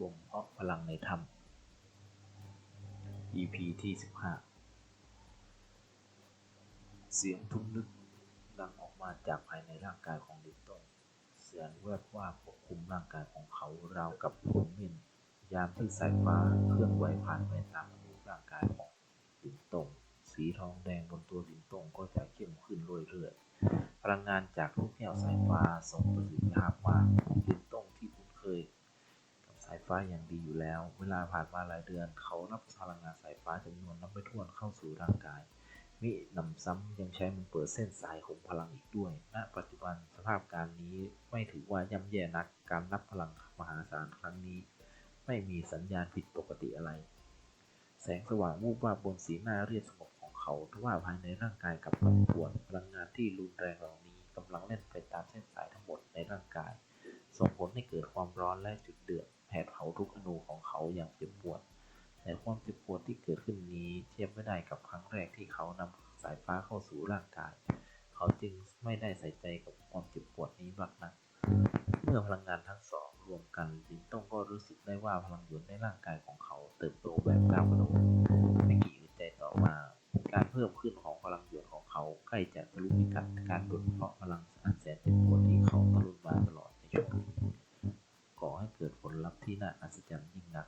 บ่มเพาะพลังในถ้ำ EP ที่ 15 เสียงทุ้มลึกดังออกมาจากภายในร่างกายของลินตงเสียงแวบว่าปกคลุมร่างกายของเขาราวกับพลมินยามที่สายฟ้าเคลื่อนไหวผ่านไปตามอนุร่างกายของลินตงสีทองแดงบนตัวลินตงก็จะเข้มขึ้นเรื่อยๆพลังงานจากลูกแก้วสายฟ้าส่งประสิทธิภาพว่าลินตงที่คุ้นเคยายฟ้าอย่างดีอยู่แล้ว เวลาผ่านมาหลายเดือน เขารับพลังงานสายฟ้าจำนวนนับไม่ถ้วนเข้าสู่ร่างกาย มิหนำซ้ำยังใช้มันเปิดเส้นสายของพลังอีกด้วย ณ ปัจจุบันสภาพการนี้ไม่ถือว่าย่ำแย่นัก การนับพลังมหาศาลครั้งนี้ ไม่มีสัญญาณผิดปกติอะไร แสงสว่างวูบวาบบนสีหน้าเรียบสงบของเขาทว่าภายในร่างกายกับปั่นป่วนพลังงานที่รุนแรงเหล่านี้กำลังเล่นไปตามเส้นสายทั้งหมดในร่างกาย ส่งผลให้เกิดความร้อนและจุดเดือด แผดเผาทุกอนูของเขาอย่างเจ็บปวด แต่ความเจ็บปวดที่เกิดขึ้นนี้เทียบไม่ได้กับครั้งแรกที่เขานำสายฟ้าเข้าสู่ร่างกาย เขาจึงไม่ได้ใส่ใจกับความเจ็บปวดนี้มากนัก เมื่อพลังงานทั้งสองรวมกันลินต้องก็รู้สึกได้ว่าพลังหยวนในร่างกายของเขาเติบโตแบบก้าวกระโดดไม่กี่อึดใจต่อมาการเพิ่มขึ้นของพลังหยวนของเขาใกล้จะทะลุพิกัดการบดเพาะพลังอันแสนเจ็บปวดที่เขาตะลุมาตลอดในช่วงนี้ก่อให้เกิดผลลัพธ์ที่ น่าอัศจรรย์ยิ่งนัก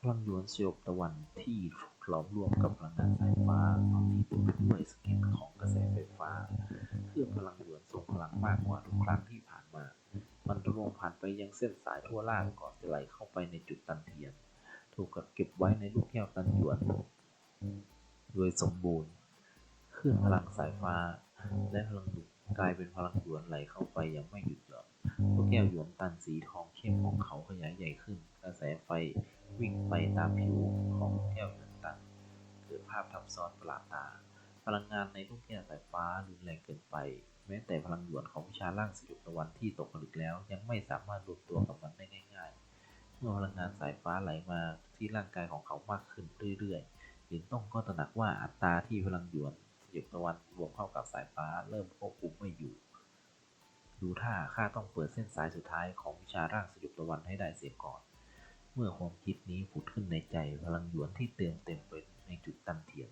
พลังหยวนสยบตะวันที่หลอมรวมกับพลังงานสายฟ้าตอนนี้เต็มไปด้วยสเก็ตของกระแสไฟฟ้าเครื่องพลังหยวนทรงพลังมากกว่าทุกครั้งที่ผ่านมา มันทะลวงผ่านไปยังเส้นสายทั่วล่างก่อนจะไหลเข้าไปในจุดตันเทียน ถูกกักเก็บไว้ในลูกแก้วตันหยวนโดยสมบูรณ์คลื่นพลังสายฟ้า และพลังหนุกลายเป็นพลังหยวนไหลเข้าไปอย่างไม่หยุดหย่อน ลูกแก้วหยวนตันสีทองเข้มของเขาขยายใหญ่ขึ้น กระแสไฟวิ่งไปตามผิวของลูกแก้วหยวนตัน เกิดภาพทับซ้อนประหลาดตา พลังงานในลูกแก้วสายฟ้ารุนแรงเกินไป แม้แต่พลังหยวนของวิชาร่างสยบตะวันที่ตกผลึกแล้ว ยังไม่สามารถรวมตัวกับมันได้ง่าย ๆ เมื่อพลังงานสายฟ้าไหลมาที่ร่างกายของเขามากขึ้นเรื่อยๆหลินต้องก็ตระหนักว่าอัตราที่พลังหยวนสยบตะวันรวมเข้ากับสายฟ้าเริ่มควบคุมไม่อยู่ ดูท่าข้าต้องเปิดเส้นสายสุดท้ายของวิชาร่างสยบตะวันให้ได้เสียก่อน เมื่อความคิดนี้ผุดขึ้นในใจพลังหยวนที่เติมเต็มไปในจุดตันเทียน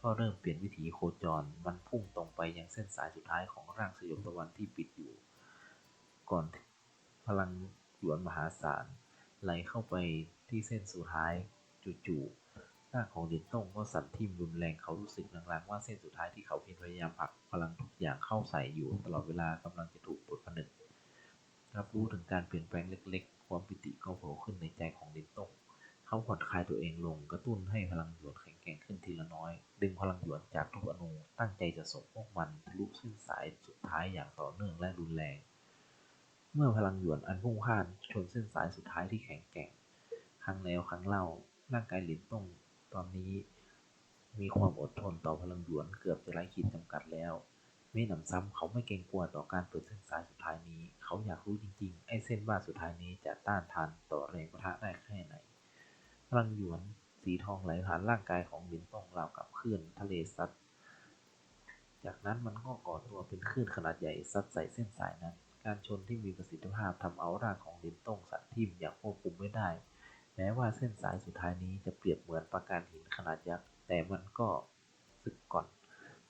ก็เริ่มเปลี่ยนวิถีโคจร มันพุ่งตรงไปยังเส้นสายสุดท้ายของร่างสยบตะวันที่ปิดอยู่ ก่อนพลังหยวนมหาศาลไหลเข้าไปที่เส้นสุดท้ายจู่ๆ ร่าของเดียนต้งก็สั่นทิ่มรุนแรงเขารู้สึกลางๆว่าเส้นสุดท้ายที่เขาเพียรพยายามผลักพลังทุกอย่างเข้าใส่อยู่ตลอดเวลากำลังจะถูกปลดผนึกรับรู้ถึงการเปลี่ยนแปลงเล็กๆ ความปิติก็โผล่ขึ้นในใจของเดียนต้งเขาผ่อนคลายตัวเองลงกระตุ้นให้พลังหยวนแข็งแกร่งขึ้นทีละน้อย ดึงพลังหยวนจากทุกอนูตั้งใจจะส่งพวกมันทะลุเส้นสายสุดท้ายอย่างต่อเนื่องและรุนแรง เมื่อพลังหยวนอันพุ่งพ่านชนเส้นสายสุดท้ายที่แข็งแกร่งครั้งแล้วครั้งเล่าร่างกายหลินต้ง ตอนนี้ มีความอดทนต่อพลังหยวนเกือบจะไร้ขีดจำกัดแล้ว ไม่หนำซ้ำเขาไม่เกรงกลัวต่อการเปิดเส้นสายสุดท้ายนี้ เขาอยากรู้จริงๆ ไอ้เส้นบ้าสุดท้ายนี้จะต้านทานต่อแรงปะทะได้แค่ไหน พลังหยวนสีทองไหลผ่านร่างกายของหลินต้งราวกับคลื่นทะเลซัด จากนั้นมันก็ก่อตัวเป็นคลื่นขนาดใหญ่ซัดใส่เส้นสายนั้น การชนที่มีประสิทธิภาพทำเอาร่างของหลินต้งสั่นทิ่มอย่างควบคุมไม่ได้ แม้ว่าเส้นสายสุดท้ายนี้จะเปรียบเหมือนปราการหินขนาดยักษ์ แต่มันก็สึกก่อน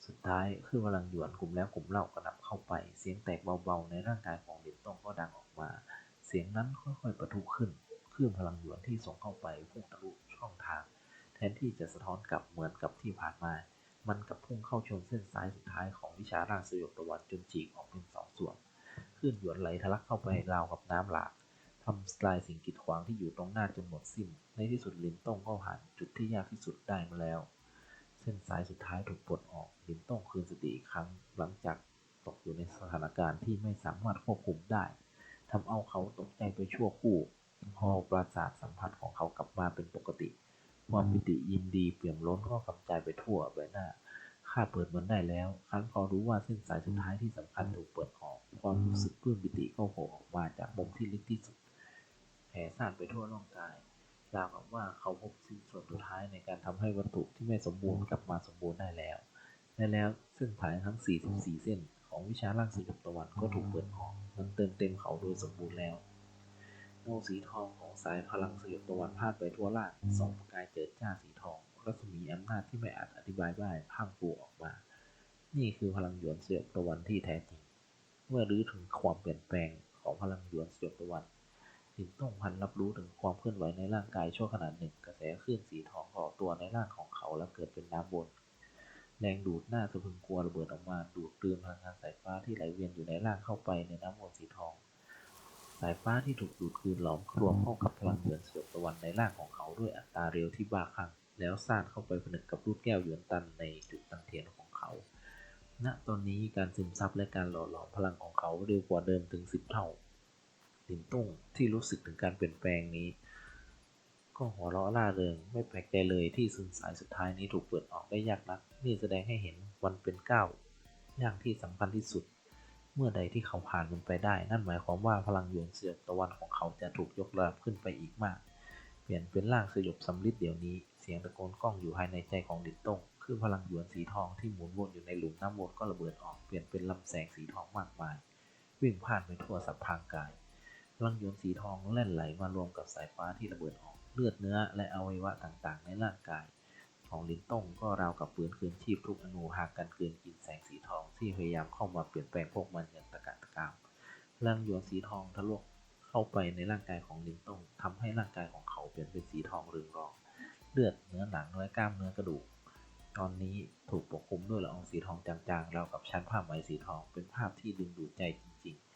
สุดท้ายคือพลังหยวนกลุ่มแล้วกลุ่มเล่ากระหน่ำเข้าไป เสียงแตกเบาๆ ในร่างกายของหลินต้งก็ดังออกมา เสียงนั้นค่อยๆประทุขึ้นคลื่นพลังหยวนที่ส่งเข้าไปพุ่งทะลุช่องทาง แทนที่จะสะท้อนกลับเหมือนกับที่ผ่านมา มันกลับพุ่งเข้าชนเส้นสายสุดท้ายของวิชาร่างสยบตะวันจนฉีกออกเป็นสองส่วนคลื่นหยวนไหลทะลักเข้าไปราวกับน้ำหลาก ทำลายสิ่งกีดขวางที่อยู่ตรงหน้าจนหมดสิ้น ในที่สุดลินต้องก็ผ่านจุดที่ยากที่สุดได้มาแล้ว เส้นสายสุดท้ายถูกปลดออกลินต้องคืนสติอีกครั้ง หลังจากตกอยู่ในสถานการณ์ที่ไม่สามารถควบคุมได้ทำเอาเขาตกใจไปชั่วครู่พอประสาทสัมผัสของเขากลับมาเป็นปกติ ความปิติยินดีเปี่ยมล้นก็กำจายไปทั่วใบหน้าข้าเปิดมันได้แล้ว ครั้นพอรู้ว่าเส้นสายสุดท้ายที่สำคัญถูกเปิดออก ความรู้สึกปลื้มปิติก็โผล่ออกมาจากมุมที่ลึกที่สุด แผ่ซ่านไปทั่วร่างกาย ราวกับว่าเขาพบสิ้นส่วนสุดท้ายในการทำให้วัตถุที่ไม่สมบูรณ์กลับมาสมบูรณ์ได้แล้วและแล้วเส้นสายทั้ง 44 เส้น ของวิชาร่างสยบตะวันก็ถูกเปิดออก มันเติมเต็มเขาโดยสมบูรณ์แล้วเงาสีทองของสายพลังสยบตะวันพาดไปทั่วล่างสองประกายเจิดจ้าสีทองรัศมีอำนาจที่ไม่อาจอธิบายได้พังพรูออกมา นี่คือพลังหยวนสยบตะวันที่แท้จริง เมื่อรู้ถึงความเปลี่ยนแปลงของพลังหยวนสยบตะวัน ลินต้องพันรับรู้ถึงความเคลื่อนไหวในร่างกายชั่วขณะหนึ่ง กระแสคลื่นสีทองก่อตัวในร่างของเขาแล้วเกิดเป็นน้ำวนแรงดูดหน้าสะพึงกลัวระเบิดออกมาดูดกลืนพลังงานสายฟ้าที่ไหลเวียนอยู่ในร่างเข้าไปในน้ำวนสีทอง สายฟ้าที่ถูกดูดกลืนหลอมรวมเข้ากับพลังหยวนเสยบตะวันในร่างของเขาด้วยอัตราเร็วที่บ้าคลั่งแล้วซ่านเข้าไปผนึกกับรูปแก้วหยวนตันในจุดตังเทียนของเขา ณ ตอนนี้การซึมซับและการหล่อหลอมพลังของเขาเร็วกว่าเดิมถึงสิบเท่า ลินตุ้งที่รู้สึกถึงการเปลี่ยนแปลงนี้ ก็หัวเราะร่าเริงไม่แปลกใจเลยที่ซึมสายสุดท้ายนี้ถูกเปิดออกได้ยากนัก นี่แสดงให้เห็นวันเป็นเก้าย่างที่สำคัญที่สุด เมื่อใดที่เขาผ่านมันไปได้ นั่นหมายความว่าพลังหยวนเสียบตะวันของเขาจะถูกยกระดับขึ้นไปอีกมาก เปลี่ยนเป็นร่างสยบสำลิดเดี๋ยวนี้ เสียงตะโกนก้องอยู่ภายในใจของลินต้งคือพลังหยวนสีทองที่หมุนวนอยู่ในหลุมน้ำวนก็ระเบิดออกเปลี่ยนเป็นลำแสงสีทองมากมาย วิ่งผ่านไปทั่วสัพพางกายพ ลังหยวนสีทองแล่นไหลมารวมกับสายฟ้าที่ระเบิดออกเลือดเนื้อและอวัยวะต่างๆ ในร่างกาย ของลินต้งก็ราวกับฟื้นคืนชีพทุกอนูหากกันเกินกินแสงสีทองที่พยายามเข้ามาเปลี่ยนแปลงพวกมันอย่างตะกะตะกามพลังหยวนสีทองทะลุเข้าไปในร่างกายของลินต้งทำให้ร่างกายของเขาเปลี่ยนเป็นสีทองเรืองรอง เลือดเนื้อหนังและกล้ามเนื้อกระดูกตอนนี้ถูกปกคลุมด้วยละอองสีทองจางๆราวกับชั้นผ้าไหมสีทองเป็นภาพที่ดึงดูดใจจริงๆ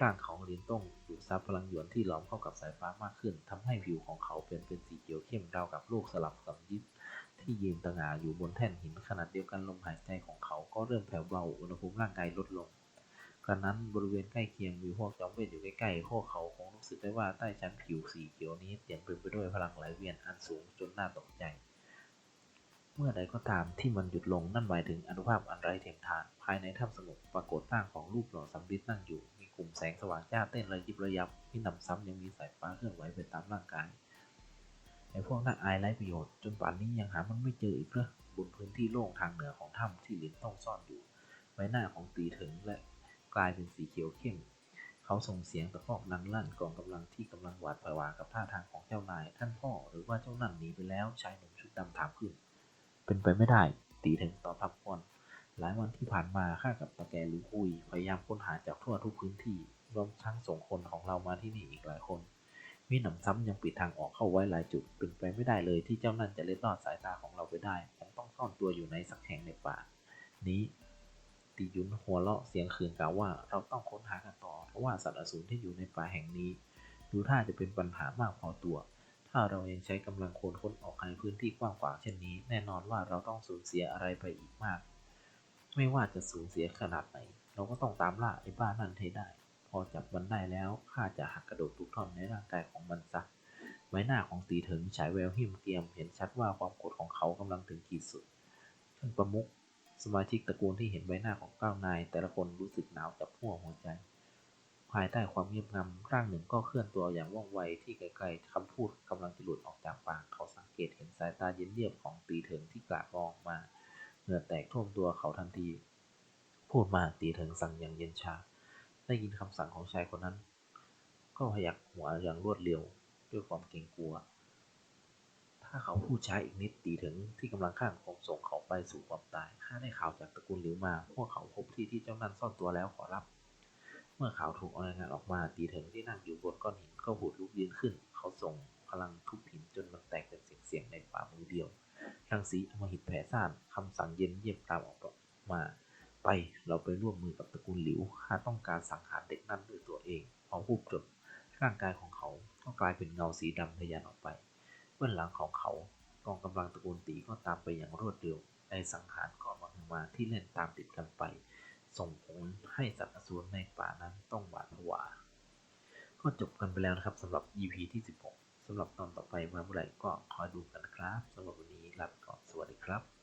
ร่างของลินต้งดูดซับพลังหยวนที่หลอมเข้ากับสายฟ้ามากขึ้นทำให้ผิวของเขาเปลี่ยนเป็นสีเขียวเข้มราวกับลูกสลับสำยิบที่ยืนตะหงาอยู่บนแท่นหินขนาดเดียวกันลมหายใจของเขาก็เริ่มแผ่วเบาอุณหภูมิร่างกายลดลงกระนั้นบริเวณใกล้เคียงมีพวกจอมเวทอยู่ใกล้ๆพวกเขาคงรู้สึกได้ว่าใต้ชั้นผิวสีเขียวนี้เต็มไปด้วยพลังไหลเวียนอันสูงจนน่าตกใจ เมื่อใดก็ตามที่มันหยุดลงนั่นหมายถึงอนุภาพอันไร้เทียมทาน ภายในถ้ำสงบปรากฏร่างของรูปหล่อสำริดนั่งอยู่ กลุ่มแสงสว่างจ้าเต้นระยิบระยับที่นำซ้ำยังมีสายฟ้าเคลื่อนไหวไปตามร่างกายไอ้พวกนักอายไร้ประโยชน์จนป่านนี้ยังหามันไม่เจออีกเหรอบนพื้นที่โล่งทางเหนือของถ้ำที่ลินต้องซ่อนอยู่ใบหน้าของตีถึงและกลายเป็นสีเขียวเข้ม เขาส่งเสียงตะคอกดังลั่นกองกำลังที่กำลังหวาดผวากับท่าทางของเจ้านาย ท่านพ่อหรือว่าเจ้านั่นหนีไปแล้วชายหนุ่มชุดดำถามขึ้น เป็นไปไม่ได้ ตีถึงตอบรับก่อน หลายวันที่ผ่านมาข้ากับตาแกหรือคุยพยายามค้นหาจากทั่วทุกพื้นที่รวมทั้งส่งคนของเรามาที่นี่อีกหลายคนมีหนำซ้ำยังปิดทางออกเข้าไว้หลายจุดเป็นไปไม่ได้เลยที่เจ้านั่นจะเล็ดลอดสายตาของเราไปได้คงต้องซ่อนตัวอยู่ในสักแห่งในป่า นี้ตียุนหัวเราะเสียงขืนกล่าวว่าเราต้องค้นหากันต่อ เพราะว่าสัตว์อสูรที่อยู่ในป่าแห่งนี้ ดูท่าจะเป็นปัญหามากพอตัว ถ้าเรายังใช้กำลังคนค้นออกในพื้นที่กว้างขวางเช่นนี้ แน่นอนว่าเราต้องสูญเสียอะไรไปอีกมาก ไม่ว่าจะสูญเสียขนาดไหน เราก็ต้องตามล่าไอ้บ้านั่นให้ได้ พอจับมันได้แล้วข้าจะหักกระดูกทุกท่อนในร่างกายของมันซะใบหน้าของตีเถึงฉายแววหิมเกียม เห็นชัดว่าความโกรธของเขากำลังถึงขีดสุดท่านประมุขสมาชิกตระกูลที่เห็นใบหน้าของเก้านาย แต่ละคนรู้สึกหนาวจับหัวหัวใจ ภายใต้ความเงียบงันร่างหนึ่งก็เคลื่อนตัวอย่างว่องไวที่ไกลๆคำพูดกำลังจะหลุดออกจากปากเขาสังเกตเห็นสายตาเย็นเยียบของตีเถิงที่กลากมองมา เหงื่อแตกท่วมตัวเขาทันที พูดมาตีเถิงสั่งอย่างเย็นชา ได้ยินคำสั่งของชายคนนั้น ก็พยักหัวอย่างรวดเร็วด้วยความเกรงกลัว ถ้าเขาพูดช้าอีกนิดตีถึงที่กำลังข้างคงส่งเขาไปสู่ความตาย ข้าได้ข่าวจากตระกูลหลิวมา พวกเขาพบที่ที่เจ้านั่นซ่อนตัวแล้วขอรับ เมื่อข่าวถูกรายงานออกมาตีถึงที่นั่งอยู่บนก้อนหินก็หูดลุกยืนขึ้น เขาส่งพลังทุบหินจนมันแตกเป็นเสียงๆในฝ่ามือเดียว รังสีอมหิตแผ่ซ่านคำสั่งเย็นเยี่ยบตามออกมา ไปเราไปร่วมมือกับตระกูลหลิวข้าต้องการสังหารเด็กนั่นด้วยตัวเองพอพูดจบร่างกายของเขาก็กลายเป็นเงาสีดำทะยานออกไปเบื้องหลังของเขากองกำลังตระกูลตีก็ตามไปอย่างรวดเร็วในสังหารก่อมังมาที่เล่นตามติดกันไป ส่งผลให้สัตว์อสูรในป่านั้นต้องหวาดผวา ก็จบกันไปแล้วนะครับสำหรับ EP ที่ 16สำหรับตอนต่อไปมาเมื่อไหร่ก็คอยดูกันนะครับสำหรับวันนี้ ลาไปก่อนสวัสดีครับ